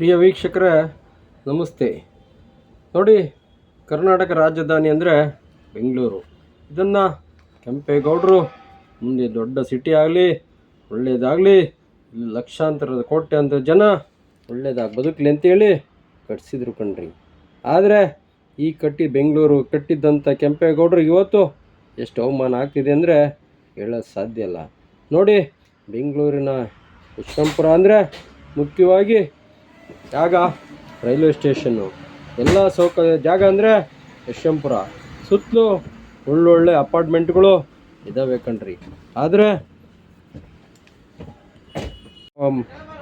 ಪ್ರಿಯ ವೀಕ್ಷಕರ, ನಮಸ್ತೆ. ನೋಡಿ, ಕರ್ನಾಟಕ ರಾಜಧಾನಿ ಅಂದರೆ ಬೆಂಗಳೂರು. ಇದನ್ನು ಕೆಂಪೇಗೌಡರು ಮುಂದೆ ದೊಡ್ಡ ಸಿಟಿ ಆಗಲಿ ಒಳ್ಳೆಯದಾಗಲಿ ಲಕ್ಷಾಂತರದ ಅಂತ ಜನ ಒಳ್ಳೆಯದಾಗಿ ಬದುಕಲಿ ಅಂತೇಳಿ ಕಟ್ಸಿದ್ರು ಕಣ್ರಿ. ಆದರೆ ಈ ಕಟ್ಟಿ ಬೆಂಗಳೂರು ಕಟ್ಟಿದ್ದಂಥ ಕೆಂಪೇಗೌಡರು ಇವತ್ತು ಎಷ್ಟು ಅವಮಾನ ಆಗ್ತಿದೆ ಅಂದರೆ ಹೇಳೋದು ಸಾಧ್ಯ ಇಲ್ಲ. ನೋಡಿ, ಬೆಂಗಳೂರಿನ ಯಶವಂತಪುರ ಅಂದರೆ ಮುಖ್ಯವಾಗಿ ಜಾಗ, ರೈಲ್ವೆ ಸ್ಟೇಷನ್ನು. ಎಲ್ಲ ಸೌಕರ್ಯ, ಜಾಗ ಅಂದರೆ ಯಶ್ವಂಪುರ ಸುತ್ತಲೂ ಒಳ್ಳೊಳ್ಳೆ ಅಪಾರ್ಟ್ಮೆಂಟ್ಗಳು ಇದ್ದಾವೆ ಕಣ್ರಿ. ಆದರೆ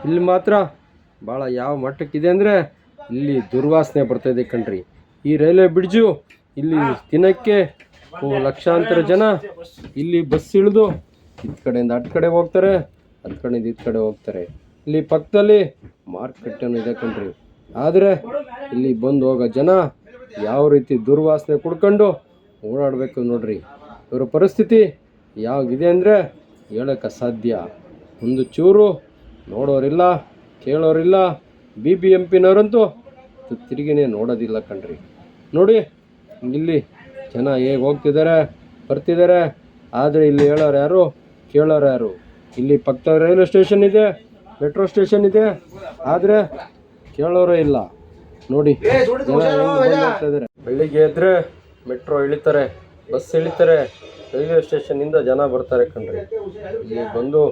ಇಲ್ಲಿ ಮಾತ್ರ ಭಾಳ ಯಾವ ಮಟ್ಟಕ್ಕಿದೆ ಅಂದರೆ ಇಲ್ಲಿ ದುರ್ವಾಸನೆ ಬರ್ತಾಯಿದೆ ಕಣ್ರಿ. ಈ ರೈಲ್ವೆ ಬ್ರಿಡ್ಜು ಇಲ್ಲಿ ದಿನಕ್ಕೆ ಲಕ್ಷಾಂತರ ಜನ ಇಲ್ಲಿ ಬಸ್ ಇಳಿದು ಇದ್ ಕಡೆಯಿಂದ ಅಟ್ ಕಡೆ ಹೋಗ್ತಾರೆ, ಅದ್ ಕಡೆಯಿಂದ ಇದ್ ಕಡೆ ಹೋಗ್ತಾರೆ. ಇಲ್ಲಿ ಪಕ್ಕದಲ್ಲಿ ಮಾರ್ಕೆಟ್ ಅನ್ನು ಇದೆ ಕಣ್ರಿ. ಆದರೆ ಇಲ್ಲಿ ಬಂದು ಹೋಗೋ ಜನ ಯಾವ ರೀತಿ ದುರ್ವಾಸನೆ ಕುಡ್ಕೊಂಡು ಓಡಾಡಬೇಕು ನೋಡ್ರಿ. ಇವರ ಪರಿಸ್ಥಿತಿ ಯಾವಾಗಿದೆ ಅಂದರೆ ಹೇಳೋಕ್ಕೆ ಅಸಾಧ್ಯ ಒಂದು ಚೂರು ನೋಡೋರಿಲ್ಲ, ಕೇಳೋರಿಲ್ಲ ಬಿ ಬಿ ಎಂ ಪಿನವರಂತೂ ತಿರುಗಿನೇ ನೋಡೋದಿಲ್ಲ ಕಣ್ರಿ. ನೋಡಿ, ಇಲ್ಲಿ ಜನ ಹೇಗೆ ಹೋಗ್ತಿದ್ದಾರೆ, ಬರ್ತಿದ್ದಾರೆ, ಆದರೆ ಇಲ್ಲಿ ಹೇಳೋರು ಯಾರು, ಕೇಳೋರು ಯಾರು? ಇಲ್ಲಿ ಪಕ್ಕದ ರೈಲ್ವೆ ಸ್ಟೇಷನ್ ಇದೆ ಮೆಟ್ರೋ ಸ್ಟೇಷನ್ ಇದೆ ಆದರೆ ಕೇಳೋರೇ ಇಲ್ಲ. ನೋಡಿ. ಬೆಳಿಗ್ಗೆ ಎದ್ರೆ ಮೆಟ್ರೋ ಇಳಿತಾರೆ ಬಸ್ ಇಳಿತಾರೆ ರೈಲ್ವೆ ಸ್ಟೇಷನ್ನಿಂದ ಜನ ಬರ್ತಾರೆ ಕಣ್ರಿ. ಇಲ್ಲಿ ಬಂದು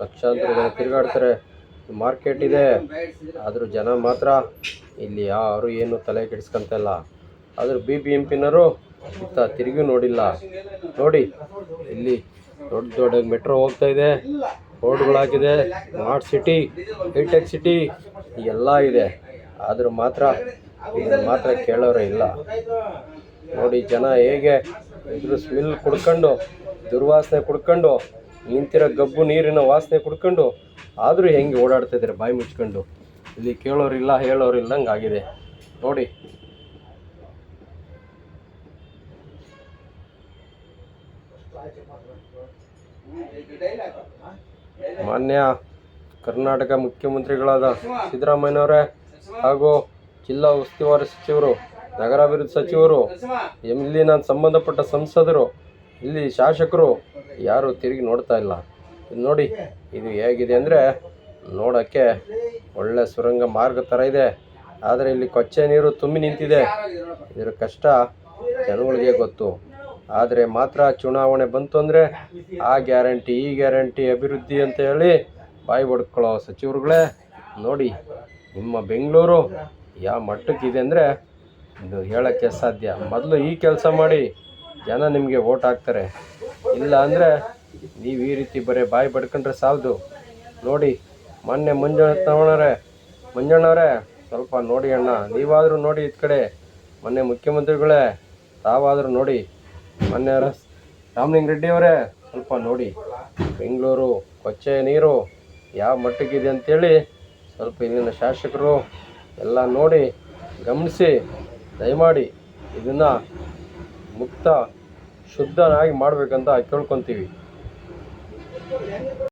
ಲಕ್ಷಾಂತರ ಜನ ತಿರುಗಾಡ್ತಾರೆ. ಮಾರ್ಕೆಟ್ ಇದೆ ಆದರೂ ಜನ ಮಾತ್ರ ಇಲ್ಲಿ ಯಾರು ಏನು ತಲೆ ಕೆಡಿಸ್ಕೊಂತ ಇಲ್ಲ. ಆದರೂ ಬಿ ಬಿ ಎಂ ಪಿನವರು ಇತ್ತ ತಿರುಗಿ ನೋಡಿಲ್ಲ. ನೋಡಿ ಇಲ್ಲಿ ದೊಡ್ಡ ದೊಡ್ಡ ಮೆಟ್ರೋ ಹೋಗ್ತಾ ಇದೆ. ರೋಡ್ಗಳಾಗಿದೆ smart city hi tech city ಎಲ್ಲ ಇದೆ. ಆದರೂ ಮಾತ್ರ ಇದನ್ನ ಮಾತ್ರ ಕೇಳೋರೇ ಇಲ್ಲ. ನೋಡಿ, ಜನ ಹೇಗೆ ಇದ್ರ ಸ್ಮಿಲ್ ಕುಡ್ಕೊಂಡು, ದುರ್ವಾಸನೆ ಕುಡ್ಕೊಂಡು, ನಿಂತಿರೋ ಗಬ್ಬು ನೀರಿನ ವಾಸನೆ ಕುಡ್ಕೊಂಡು, ಆದರೂ ಹೆಂಗೆ ಓಡಾಡ್ತಾ ಇದ್ದಾರೆ ಬಾಯಿ ಮುಚ್ಕೊಂಡು. ಇಲ್ಲಿ ಕೇಳೋರಿಲ್ಲ ಹೇಳೋರಿಲ್ಲ ಆಗಿದೆ. ನೋಡಿ. ಮಾನ್ಯ ಕರ್ನಾಟಕ ಮುಖ್ಯಮಂತ್ರಿಗಳಾದ ಸಿದ್ದರಾಮಯ್ಯನವರೇ ಹಾಗೂ ಜಿಲ್ಲಾ ಉಸ್ತುವಾರಿ ಸಚಿವರು, ನಗರಾಭಿವೃದ್ಧಿ ಸಚಿವರು ಇಲ್ಲಿನ ಸಂಬಂಧಪಟ್ಟ ಸಂಸದರು, ಇಲ್ಲಿ ಶಾಸಕರು ಯಾರು ತಿರುಗಿ ನೋಡ್ತಾ ಇಲ್ಲ. ನೋಡಿ, ಇದು ಹೇಗಿದೆ ಅಂದರೆ ನೋಡೋಕ್ಕೆ ಒಳ್ಳೆ ಸುರಂಗ ಮಾರ್ಗ ಥರ ಇದೆ. ಆದರೆ ಇಲ್ಲಿ ಕೊಚ್ಚೆ ನೀರು ತುಂಬಿ ನಿಂತಿದೆ. ಇದರ ಕಷ್ಟ ಜನಗಳಿಗೆ ಗೊತ್ತು. ಆದರೆ ಮಾತ್ರ ಚುನಾವಣೆ ಬಂತು ಅಂದರೆ ಆ ಗ್ಯಾರಂಟಿ, ಈ ಗ್ಯಾರಂಟಿ ಅಭಿವೃದ್ಧಿ ಅಂತ ಹೇಳಿ ಬಾಯಿ ಬಡ್ಕೊಳ್ಳೋ ಸಚಿವರುಗಳೇ, ನೋಡಿ ನಿಮ್ಮ ಬೆಂಗಳೂರು ಯಾವ ಮಟ್ಟಕ್ಕಿದೆ ಅಂದರೆ ಇದು ಹೇಳೋಕ್ಕೆ ಸಾಧ್ಯ. ಮೊದಲು ಈ ಕೆಲಸ ಮಾಡಿ ಜನ ನಿಮಗೆ ಓಟ್ ಹಾಕ್ತಾರೆ. ಇಲ್ಲ ಅಂದರೆ ನೀವು ಈ ರೀತಿ ಬರೀ ಬಾಯಿ ಬಡ್ಕೊಂಡ್ರೆ ಸಾಲದು. ನೋಡಿ ಮೊನ್ನೆ ಮಂಜಣ್ಣವರೇ ಮಂಜಣ್ಣವರೇ, ಸ್ವಲ್ಪ ನೋಡಿ ಅಣ್ಣ, ನೀವಾದರೂ ನೋಡಿ ಇದು ಕಡೆ. ಮೊನ್ನೆ ಮುಖ್ಯಮಂತ್ರಿಗಳೇ, ತಾವಾದರೂ ನೋಡಿ. ಮೊನ್ನೆ ರಾಮಲಿಂಗ ರೆಡ್ಡಿ ಅವರೇ, ಸ್ವಲ್ಪ ನೋಡಿ. ಬೆಂಗಳೂರು, ಕೊಚ್ಚೆ ನೀರು ಯಾವ ಮಟ್ಟಕ್ಕಿದೆ ಅಂತೇಳಿ ಸ್ವಲ್ಪ ಇಲ್ಲಿನ ಶಾಸಕರು ಎಲ್ಲ ನೋಡಿ ಗಮನಿಸಿ. ದಯಮಾಡಿ ಇದನ್ನು ಮುಕ್ತ, ಶುದ್ಧನಾಗಿ ಮಾಡಬೇಕಂತ ಕೇಳ್ಕೊತೀವಿ.